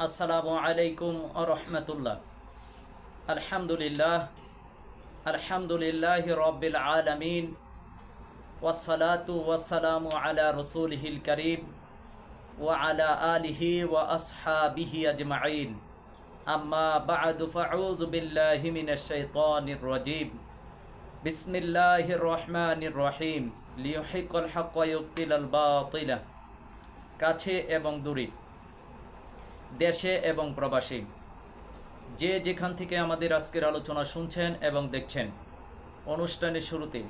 আসসালামু আলাইকুম রহমতুল্লাহ। আলহামদুলিল্লাহ আলহামদুলিল্লাহ রব্বিল আলমিন ওয়াসালাতু ওয়াসালামু আলা রসুলহিল করিম, ওয়া আলা আলিহি ওয়া আসহাবিহি আজমাইন। আম্মা বা'দু, ফাউযু বিল্লাহি মিনাশ শাইতানির রাজীম। বিসমিল্লাহির রহমানির রহিম। লিয়ুহিকাল হাক্কা ওয়া ইউবতিলাল বাতিলা। কাছে এবং দূরে। দেশে এবং প্রবাসী। যে যেখান থেকে আমাদের আজকের আলোচনা শুনছেন এবং দেখছেন, অনুষ্ঠানের শুরুতে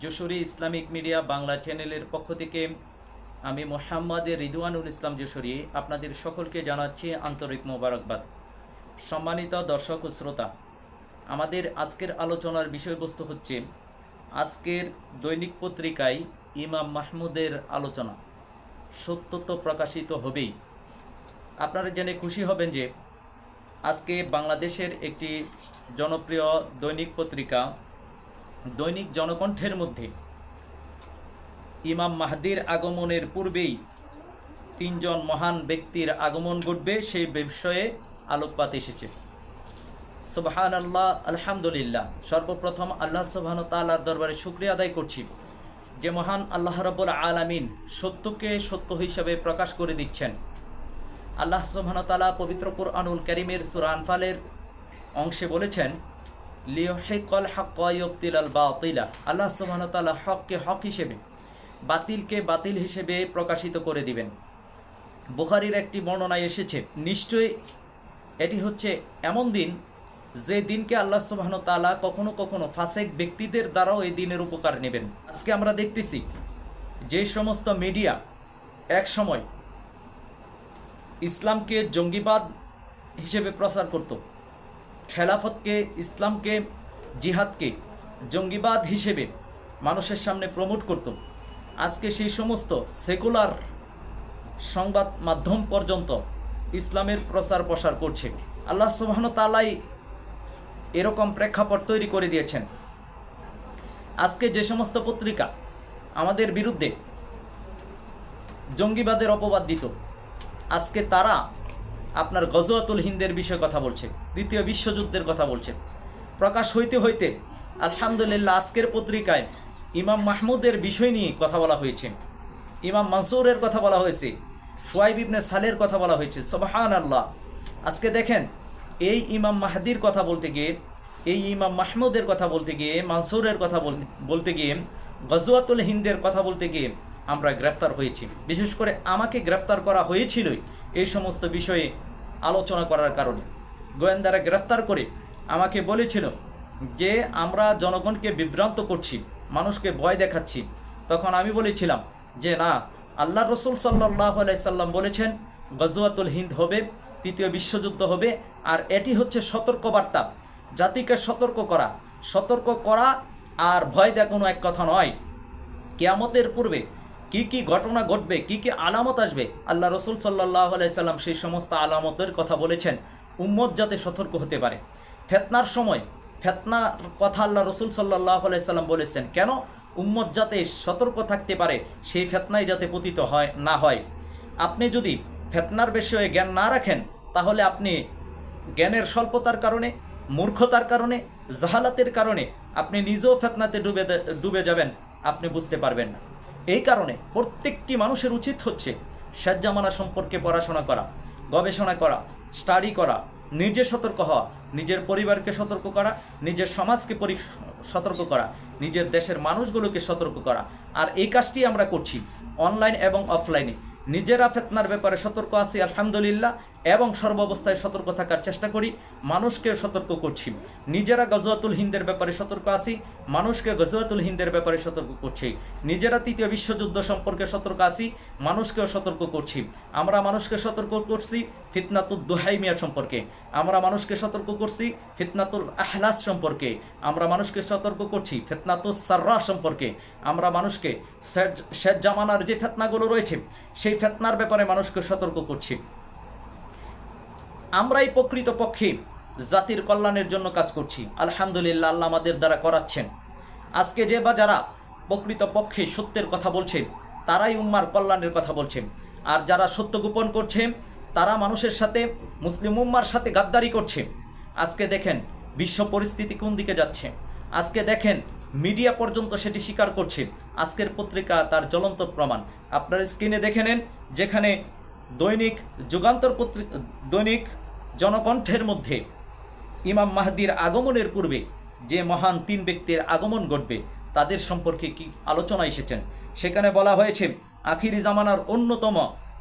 যশোরী ইসলামিক মিডিয়া বাংলা চ্যানেলের পক্ষ থেকে আমি মোহাম্মদের রিদওয়ানুল ইসলাম যশোরী আপনাদের সকলকে জানাচ্ছি আন্তরিক মোবারকবাদ। সম্মানিত দর্শক ও শ্রোতা, আমাদের আজকের আলোচনার বিষয়বস্তু হচ্ছে আজকের দৈনিক পত্রিকায় ইমাম মাহমুদের আলোচনা। সত্য তো প্রকাশিত হবেই। আপনারা জেনে খুশি হবেন যে আজকে বাংলাদেশের একটি জনপ্রিয় দৈনিক পত্রিকা, দৈনিক জনকণ্ঠের মধ্যে ইমাম মাহাদির আগমনের পূর্বেই তিনজন মহান ব্যক্তির আগমন ঘটবে সেই বিষয়ে আলোকপাত এসেছে। সুবাহান আল্লাহ আলহামদুলিল্লাহ। সর্বপ্রথম আল্লাহ সুবাহন তাল্লার দরবারে শুক্রিয়া আদায় করছি যে মহান আল্লাহ রবুল আলামিন সত্যকে সত্য হিসাবে প্রকাশ করে দিচ্ছেন। আল্লাহ সুবহানতালা পবিত্র কুরআনুল করিমের সুরানফালের অংশে বলেছেন লিওহেকল হকিল আল বাতিলা। আল্লাহ সুবহানতালা হককে হক হিসেবে, বাতিলকে বাতিল হিসেবে প্রকাশিত করে দিবেন। বুখারির একটি বর্ণনায় এসেছে, নিশ্চয়ই এটি হচ্ছে এমন দিন যে দিনকে আল্লাহ সুবাহন তালা কখনো কখনো ফাসেক ব্যক্তিদের দ্বারাও এই দিনের উপকার নেবেন। আজকে আমরা দেখতেছি যে সমস্ত মিডিয়া এক সময় ইসলামকে জঙ্গিবাদ হিসেবে প্রচার করত। খেলাফতকে, ইসলামকে, জিহাদকে জঙ্গিবাদ হিসেবে মানুষের সামনে প্রমোট করত। আজকে সেই সমস্ত সেকুলার সংবাদ মাধ্যম পর্যন্ত ইসলামের প্রচার প্রসার করছে। আল্লাহ সুবাহন তালাই এরকম প্রেক্ষাপট তৈরি করে দিয়েছেন। আজকে যে সমস্ত পত্রিকা আমাদের বিরুদ্ধে জঙ্গিবাদের অপবাদ দিত আজকে তারা আপনার গজওয়াতুল হিন্দের বিষয়ে কথা বলছে, দ্বিতীয় বিশ্বযুদ্ধের কথা বলছে। প্রকাশ হইতে হইতে আলহামদুলিল্লাহ আজকের পত্রিকায় ইমাম মাহমুদের বিষয় নিয়ে কথা বলা হয়েছে। ইমাম মানসুরের কথা বলা হয়েছে, সোয়াইব ইবনে সালের কথা বলা হয়েছে সবহান আল্লাহ আজকে দেখেন, এই ইমাম মাহাদির কথা বলতে গিয়ে, এই ইমাম মাহমুদের কথা বলতে গিয়ে, মানসুরের কথা বলতে গিয়ে, গজওয়াতুল হিন্দের কথা বলতে গিয়ে আমরা গ্রেফতার হয়েছি। বিশেষ করে আমাকে গ্রেফতার করা হয়েছিলই এই সমস্ত বিষয়ে আলোচনা করার কারণে। গোয়েন্দারা গ্রেফতার করে আমাকে বলেছিল যে, আমরা জনগণকে বিভ্রান্ত করছি, মানুষকে ভয় দেখাচ্ছি। তখন আমি বলেছিলাম যে, না আল্লাহ রসুল সাল্লাহ সাল্লাম বলেছেন, গজওয়াতুল হিন্দ হবে, তৃতীয় বিশ্বযুদ্ধ হবে, আর এটি হচ্ছে সতর্কবার্তা। জাতিকে সতর্ক করা সতর্ক করা আর ভয় দেখানো এক কথা নয়। কেয়ামতের পূর্বে কি কি ঘটনা ঘটবে, কি কি আলামত আসবে? আল্লাহ রসুল সাল্লাহ আলাইসাল্লাম সেই সমস্ত আলামতের কথা বলেছেন। উম্মত যাতে সতর্ক হতে পারে। ফেতনার সময়, ফেতনার কথা আল্লাহ রসুল সাল্লাহ আলাইসাল্লাম বলেছেন। কেন? উম্মত যাতে সতর্ক থাকতে পারে, সেই ফেতনায় যাতে পতিত হয়, না হয়। আপনি যদি ফেতনার বিষয়ে জ্ঞান না রাখেন, তাহলে আপনি জ্ঞানের স্বল্পতার কারণে, মূর্খতার কারণে, জাহালাতের কারণে আপনি নিজেও ফেতনাতে ডুবে ডুবে যাবেন। আপনি বুঝতে পারবেন না। এই কারণে প্রত্যেকটি মানুষের উচিত হচ্ছে শেষজামানা সম্পর্কে পড়াশোনা করা, গবেষণা করা স্টাডি করা, নিজে সতর্ক হওয়া, নিজের পরিবারকে সতর্ক করা, নিজের সমাজকে পরি সতর্ক করা, নিজের দেশের মানুষগুলোকে সতর্ক করা। আর এই কাজটি আমরা করছি অনলাইন এবং অফলাইনে নিজেরা ফেতনার ব্যাপারে সতর্ক আছি, আলহামদুলিল্লাহ। এবং সর্বাবস্থায় সতর্ক থাকার চেষ্টা করি। মানুষকে সতর্ক করছি। নিজেরা গজওয়াতুল হিন্দের ব্যাপারে সতর্ক আছি। মানুষকে গজওয়াতুল হিন্দের ব্যাপারে সতর্ক করছি। নিজেরা তৃতীয় বিশ্বযুদ্ধ সম্পর্কে সতর্ক আছি। মানুষকেও সতর্ক করছি। আমরা মানুষকে সতর্ক করছি ফিতনাতুল দুহাইমিয়া সম্পর্কে। আমরা মানুষকে সতর্ক করছি ফিতনাতুল আহলাস সম্পর্কে। আমরা মানুষকে সতর্ক করছি ফিতনাতুল সার্রা সম্পর্কে। আমরা মানুষকে শেষ জামানার যে ফেতনাগুলো রয়েছে, সেই ফেতনার ব্যাপারে মানুষকে সতর্ক করছি। আমরাই প্রকৃত পক্ষে জাতির কল্যাণের জন্য কাজ করছি। আলহামদুলিল্লাহ আল্লাহ আমাদের দ্বারা করাচ্ছেন। আজকে যে বা যারা প্রকৃত পক্ষে সত্যের কথা বলছেন তারাই উম্মার কল্যাণের কথা বলছেন আর যারা সত্য গোপন করছে, তারা মানুষের সাথে, মুসলিম উম্মার সাথে গাদ্দারি করছে। আজকে দেখেন বিশ্ব পরিস্থিতি কোন দিকে যাচ্ছে। আজকে দেখেন মিডিয়া পর্যন্ত সেটি স্বীকার করছে। আজকের পত্রিকা তার জ্বলন্ত প্রমাণ। আপনার স্ক্রিনে দেখে নেন, যেখানে দৈনিক যুগান্তর পত্রিকা দৈনিক জনকণ্ঠের মধ্যে ইমাম মাহদির আগমনের পূর্বে যে মহান তিন ব্যক্তির আগমন ঘটবে, তাদের সম্পর্কে কি আলোচনা এসেছেন? সেখানে বলা হয়েছে, আখিরি জামানার অন্যতম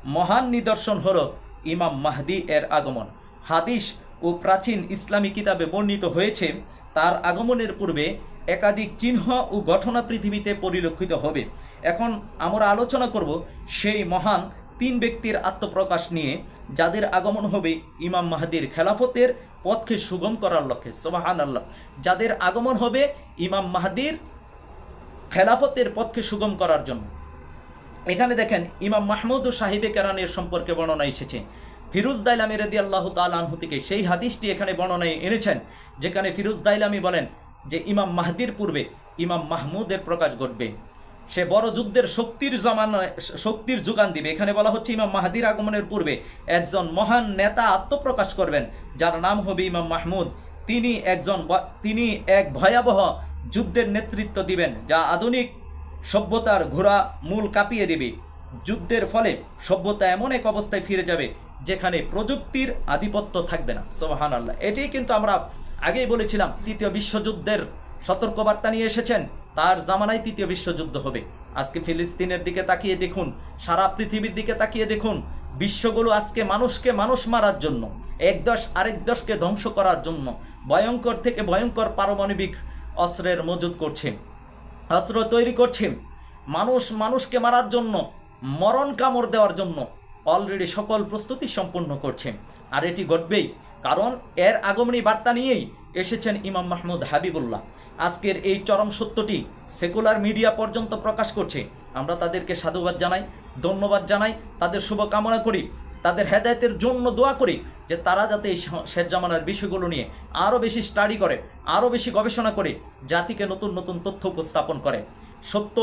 মহান নিদর্শন হল ইমাম মাহদি এর আগমন। হাদিস ও প্রাচীন ইসলামী কিতাবে বর্ণিত হয়েছে, তার আগমনের পূর্বে একাধিক চিহ্ন ও ঘটনা পৃথিবীতে পরিলক্ষিত হবে। এখন আমরা আলোচনা করব সেই মহান তিন ব্যক্তির আত্মপ্রকাশ নিয়ে যাদের আগমন হবে ইমাম মাহাদির খেলাফতের পথকে সুগম করার লক্ষ্যে সোবাহান আল্লাহ যাদের আগমন হবে ইমাম মাহাদির খেলাফতের পথকে সুগম করার জন্য। এখানে দেখেন, ইমাম মাহমুদ সাহিবে কেরানের সম্পর্কে বর্ণনা এসেছে। ফিরুজ দাইলামি রদি আল্লাহ তালহু থেকে সেই হাদিসটি এখানে বর্ণনায় এনেছেন, যেখানে ফিরুজ দাইলামি বলেন যে, ইমাম মাহদির পূর্বে ইমাম মাহমুদের প্রকাশ ঘটবে। সে বড় যুদ্ধের শক্তির জমানায় শক্তির যোগান দিবে। এখানে বলা হচ্ছে ইমাম মাহাদির আগমনের পূর্বে একজন মহান নেতা আত্মপ্রকাশ করবেন, যার নাম হবে ইমাম মাহমুদ। তিনি একজন তিনি এক ভয়াবহ যুদ্ধের নেতৃত্ব দিবেন, যা আধুনিক সভ্যতার ঘোড়া মূল কাঁপিয়ে দেবে। যুদ্ধের ফলে সভ্যতা এমন এক অবস্থায় ফিরে যাবে, যেখানে প্রযুক্তির আধিপত্য থাকবে না। সোহান আল্লাহ এটি কিন্তু আমরা আগেই বলেছিলাম, তৃতীয় বিশ্বযুদ্ধের সতর্কবার্তা নিয়ে এসেছেন। তার জামানায় তৃতীয় বিশ্বযুদ্ধ হবে। আজকে ফিলিস্তিনের দিকে তাকিয়ে দেখুন, সারা পৃথিবীর দিকে তাকিয়ে দেখুন, বিশ্বগুলো আজকে মানুষকে মানুষ মারার জন্য, এক দশ আরেক দশকে ধ্বংস করার জন্য ভয়ঙ্কর থেকে ভয়ঙ্কর পারমাণবিক অস্ত্রের মজুদ করছে, অস্ত্র তৈরি করছে। মানুষ মানুষকে মারার জন্য, মরণ কামড় দেওয়ার জন্য অলরেডি সকল প্রস্তুতি সম্পন্ন করছে। আর এটি ঘটবেই, কারণ এর আগমনী বার্তা নিয়েই এসেছেন ইমাম মাহমুদ হাবিবুল্লাহ। আজকের এই চরম সত্যটি সেকুলার মিডিয়া পর্যন্ত প্রকাশ করছে। আমরা তাদেরকে সাধুবাদ জানাই, ধন্যবাদ জানাই, তাদের শুভকামনা করি, তাদের হেদায়তের জন্য দোয়া করি যে তারা যাতে এই শেষ জামানার বিষয়গুলো নিয়ে আরও বেশি স্টাডি করে, আরও বেশি গবেষণা করে, জাতিকে নতুন নতুন তথ্য উপস্থাপন করে। সত্য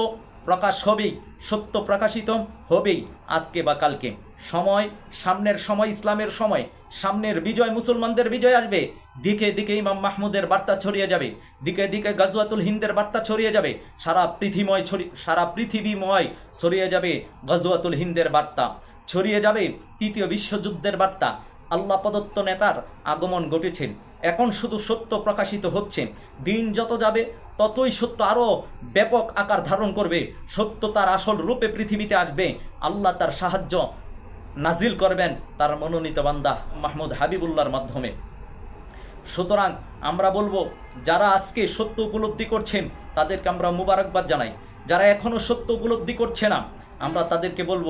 প্রকাশ হবেই সত্য প্রকাশিত হবেই আজকে বা কালকে। সময়, সামনের সময়, ইসলামের সময়। সামনের বিজয়, মুসলমানদের বিজয় আসবে। দিকে দিকে ইমাম মাহমুদের বার্তা ছড়িয়ে যাবে। দিকে দিকে গাজওয়াতুল হিন্দের বার্তা ছড়িয়ে যাবে। সারা পৃথিবীময় ছড়ি, সারা পৃথিবীময় ছড়িয়ে যাবে গজওয়াতুল হিন্দের বার্তা। ছড়িয়ে যাবে তৃতীয় বিশ্বযুদ্ধের বার্তা। আল্লাহ প্রদত্ত নেতার আগমন ঘটেছে। এখন শুধু সত্য প্রকাশিত হচ্ছে। দিন যত যাবে ততই সত্য আরও ব্যাপক আকার ধারণ করবে। সত্য তার আসল রূপে পৃথিবীতে আসবে। আল্লাহ তার সাহায্য নাজিল করবেন তার মনোনীত বান্দা মাহমুদ হাবিবুল্লাহর মাধ্যমে। সুতরাং আমরা বলব, যারা আজকে সত্য উপলব্ধি করছেন, তাদেরকে আমরা মুবারকবাদ জানাই। যারা এখনও সত্য উপলব্ধি করছে না, আমরা তাদেরকে বলব,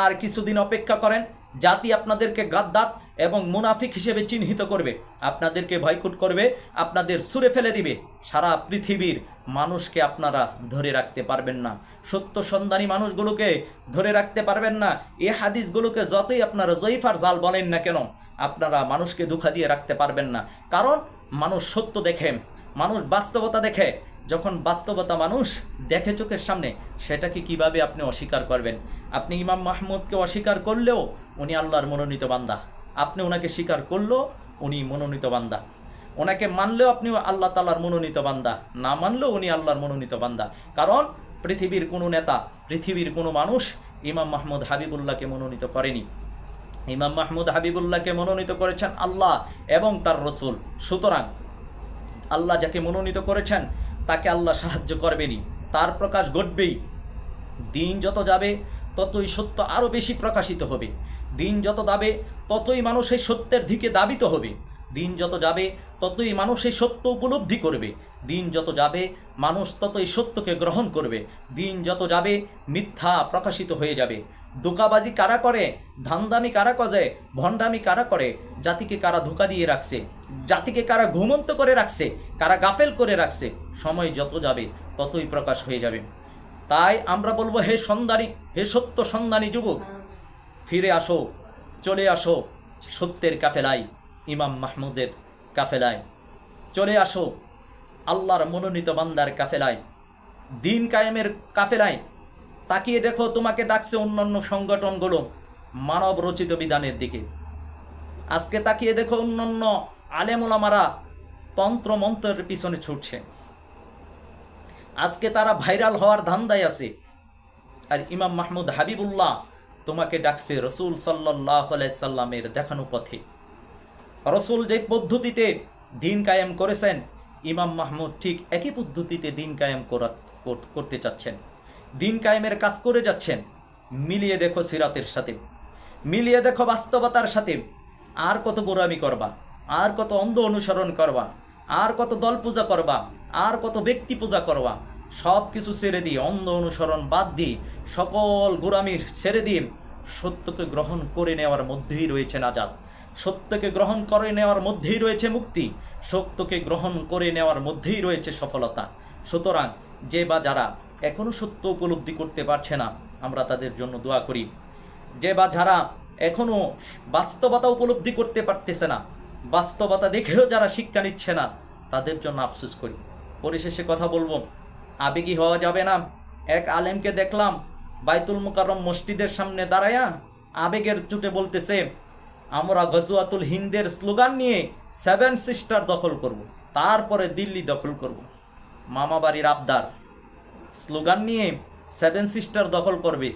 আর কিছুদিন অপেক্ষা করেন। জাতি আপনাদেরকে গাদ্দার এবং মুনাফিক হিসেবে চিহ্নিত করবে। আপনাদেরকে ভয়কুট করবে, আপনাদের সুরে ফেলে দিবে। সারা পৃথিবীর মানুষকে আপনারা ধরে রাখতে পারবেন না। সত্য সন্ধানী মানুষগুলোকে ধরে রাখতে পারবেন না। এ হাদিসগুলোকে যতই আপনারা জয়ীফার জাল বলেন না কেন, আপনারা মানুষকে দুঃখা দিয়ে রাখতে পারবেন না। কারণ মানুষ সত্য দেখে, মানুষ বাস্তবতা দেখে। যখন বাস্তবতা মানুষ দেখে চোখের সামনে, সেটাকে কীভাবে আপনি অস্বীকার করবেন? আপনি ইমাম মাহমুদকে অস্বীকার করলেও উনি আল্লাহর মনোনীত বান্দা। আপনি ওনাকে স্বীকার করলেও উনি মনোনীত বান্দা। ওনাকে মানলেও আপনি আল্লাহ তালার মনোনীত বান্দা। না মানলেও উনি আল্লাহর মনোনীত বান্দা। কারণ পৃথিবীর কোনো নেতা, পৃথিবীর কোনো মানুষ ইমাম মাহমুদ হাবিবুল্লাহকে মনোনীত করেনি। ইমাম মাহমুদ হাবিবুল্লাহকে মনোনীত করেছেন আল্লাহ এবং তার রসুল। সুতরাং আল্লাহ যাকে মনোনীত করেছেন, তাকে আল্লাহ সাহায্য করবেনই। তার প্রকাশ ঘটবেই। দিন যত যাবে, ততই সত্য আরও বেশি প্রকাশিত হবে। দিন যত যাবে, ততই মানুষ এই সত্যের দিকে দাবিত হবে। দিন যত যাবে, ততই মানুষ এই সত্য উপলব্ধি করবে। দিন যত যাবে, মানুষ ততই সত্যকে গ্রহণ করবে। দিন যত যাবে, মিথ্যা প্রকাশিত হয়ে যাবে। ধোকাবাজি কারা করে? ধান্দামি কারা কজে ভণ্ডামি কারা করে? জাতিকে কারা ধোকা দিয়ে রাখছে? জাতিকে কারা ঘুমন্ত করে রাখছে? কারা গাফেল করে রাখছে? সময় যত যাবে, ততই প্রকাশ হয়ে যাবে। তাই আমরা বলব, হে সন্ধানী, হে সত্য সন্ধানী যুবক ফিরে আসো, চলে আসো সত্যের কাফেলায়, ইমাম মাহমুদের কাফেলায়। চলে আসো আল্লাহর মনোনীত বান্দার কাফেলায়, দিন কায়েমের কাফেলায়। তাকিয়ে দেখো, তোমাকে ডাকছে অন্যান্য সংগঠনগুলো মানব রচিত বিধানের দিকে। আজকে তাকিয়ে দেখো অন্যান্য তন্ত্র মন্ত্রের পিছনে ছুটছে। আজকে তারা ভাইরাল হওয়ার ধান্দায় আছে। আর ইমাম মাহমুদ হাবিবুল্লাহ তোমাকে ডাকছে রসুল সাল্লাহ সাল্লামের দেখানো পথে। রসুল যে পদ্ধতিতে দিন কায়েম করেছেন, ইমাম মাহমুদ ঠিক একই পদ্ধতিতে দিন কায়েম করা- করতে চাচ্ছেন। দিন কায়েমের কাজ করে যাচ্ছেন, মিলিয়ে দেখো সিরাতের সাথে। মিলিয়ে দেখো বাস্তবতার সাথে। আর কত গোরামি করবা, আর কত অন্ধ অনুসরণ করবা, আর কত দল পূজা করবা, আর কত ব্যক্তি পূজা করবা সব কিছু ছেড়ে দিয়ে, অন্ধ অনুসরণ বাদ দিয়ে, সকল গোরামির ছেড়ে দিয়ে সত্যকে গ্রহণ করে নেওয়ার মধ্যেই রয়েছে নাজাদ সত্যকে গ্রহণ করে নেওয়ার মধ্যেই রয়েছে মুক্তি, সত্যকে গ্রহণ করে নেওয়ার মধ্যেই রয়েছে সফলতা। সুতরাং যে বা যারা এখনও সত্য উপলব্ধি করতে পারছে না, আমরা তাদের জন্য দোয়া করি। যে বা যারা এখনও বাস্তবতা উপলব্ধি করতে পারতেছে না, বাস্তবতা দেখেও যারা শিক্ষা নিচ্ছে না, তাদের জন্য আফসোস করি। পরিশেষে কথা বলব আবেগী হওয়া যাবে না এক আলেমকে দেখলাম বাইতুল মুকাররম মসজিদের সামনে দাঁড়ায়া আবেগের চুটে বলতেছে, আমরা গজুয়াতুল হিন্দের স্লোগান নিয়ে সেভেন সিস্টার দখল করব। তারপরে দিল্লি দখল করব। মামা বাড়ির আবদার, স্লোগান নিয়ে সেভেন সিস্টার দখল করবে,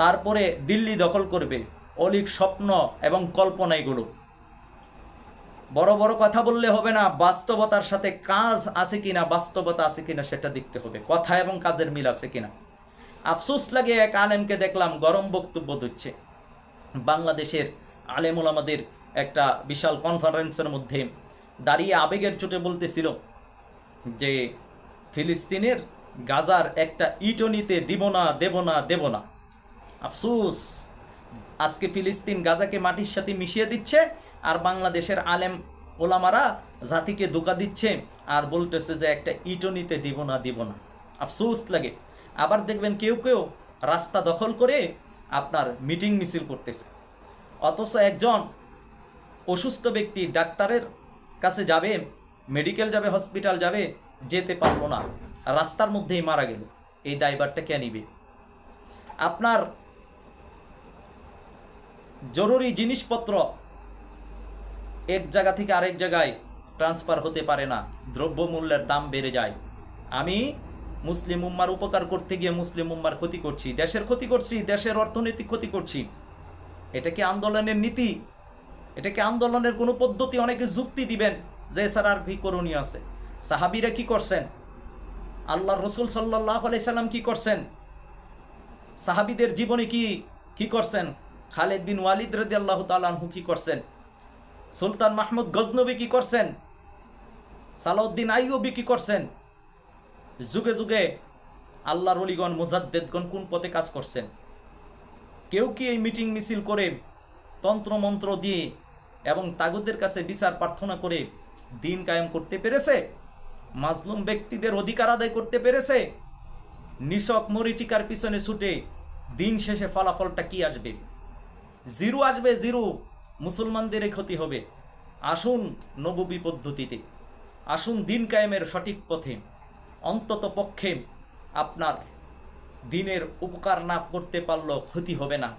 তারপরে দিল্লি দখল করবে, অলিক স্বপ্ন এবং কল্পনা এগুলো বড় বড় কথা বললে হবে না, বাস্তবতার সাথে কাজ আছে কিনা, বাস্তবতা আছে কিনা সেটা দেখতে হবে, কথা এবং কাজের মিল আছে কিনা। আফসোস লাগে এক আলেমকে দেখলাম গরম বক্তব্য দিচ্ছে। বাংলাদেশের আলেমুল আমাদের একটা বিশাল কনফারেন্সের মধ্যে দাঁড়িয়ে আবেগের চোটে বলতেছিল যে, ফিলিস্তিনের গাজার একটা ইটও নিতে দিব না, দেব না দেব না। আফসুস, আজকে ফিলিস্তিন গাজাকে মাটির সাথে মিশিয়ে দিচ্ছে আর বাংলাদেশের আলেম ওলামারা জাতিকে ধোকা দিচ্ছে আর বলতেছে যে একটা ইটও নিতে দিব না দিব না। আফসুস লাগে। আবার দেখবেন কেউ কেউ রাস্তা দখল করে আপনার মিটিং মিছিল করতেছে। অথচ একজন অসুস্থ ব্যক্তি ডাক্তারের কাছে যাবে, মেডিকেল যাবে, হসপিটাল যাবে, যেতে পারল না। রাস্তার মধ্যেই মারা গেল। এই দায়ভারটা কে নিবে? আপনার জরুরি জিনিসপত্র এক জায়গা থেকে আরেক জায়গায় ট্রান্সফার হতে পারে না। দ্রব্যমূল্যের দাম বেড়ে যায়। আমি মুসলিম উম্মার উপকার করতে গিয়ে মুসলিম উম্মার ক্ষতি করছি, দেশের ক্ষতি করছি, দেশের অর্থনৈতিক ক্ষতি করছি। এটা কি আন্দোলনের নীতি? এটা কি আন্দোলনের কোনো পদ্ধতি? অনেকে যুক্তি দিবেন যে স্যার আর কি করণীয় আছে। সাহাবিরা কি করছেন? আল্লাহ রসুল সাল্লাহ আলাইসাল্লাম কি করছেন? সাহাবিদের জীবনে কি কি করছেন? খালেদ বিন ওয়ালিদ রদি আল্লাহ তালাহু কি করছেন? সুলতান মাহমুদ গজনবী কি করছেন? সালাউদ্দিন আইয়ুবি কি করছেন? যুগে যুগে আল্লাহর অলিগণ, মুজাদ্দেদগণ কোন পথে কাজ করছেন? কেউ কি এই মিটিং মিছিল করে তন্ত্রমন্ত্র দিয়ে এবং তাগুদের কাছে বিচার প্রার্থনা করে দিন কায়েম করতে পেরেছে? মাজলুম ব্যক্তিদের অধিকার আদায় করতে পেরেছে? নিশক মরিটিকার পিছনে ছুটে দিন শেষে ফলাফলটা কি আসবে? জিরো আসবে, জিরো। মুসলমানদের ক্ষতি হবে। আসুন নববী পদ্ধতিতে। আসুন দিন কায়েমের সঠিক পথে। অন্তত পক্ষে আপনার দিনের উপকার না করতে পারলেও ক্ষতি হবে না।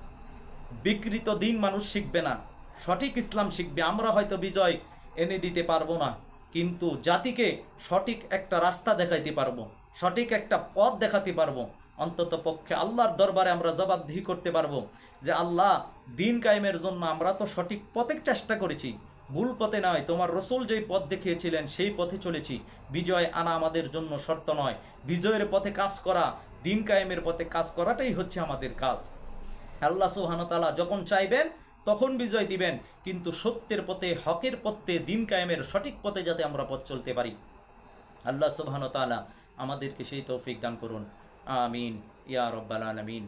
বিকৃত দিন মানুষ শিখবে না। সঠিক ইসলাম শিখবে। আমরা হয়তো বিজয় এনে দিতে পারব না। কিন্তু জাতিকে সঠিক একটা রাস্তা দেখাইতে পারব। সঠিক একটা পথ দেখাতে পারব। অন্তত পক্ষে আল্লাহর দরবারে আমরা জবাবদিহি করতে পারব। যে আল্লাহ দিন কায়েমের জন্য আমরা তো সঠিক পথে চেষ্টা করেছি। ভুল পথে নয়, তোমার রসুল যেই পথ দেখিয়েছিলেন সেই পথে চলেছি। বিজয় আনা আমাদের জন্য শর্ত নয়। বিজয়ের পথে কাজ করা, দিন কায়েমের পথে কাজ করাটাই হচ্ছে আমাদের কাজ। আল্লাহ সুহানতালা যখন চাইবেন, তখন বিজয় দিবেন। কিন্তু সত্যের পথে, হকের পথে, দিন কায়েমের সঠিক পথে যাতে আমরা পথ চলতে পারি। আল্লাহ সুবহানতালা আমাদেরকে সেই তৌফিক দান করুন। আমিন। ইয়া রব্বাল আলমিন।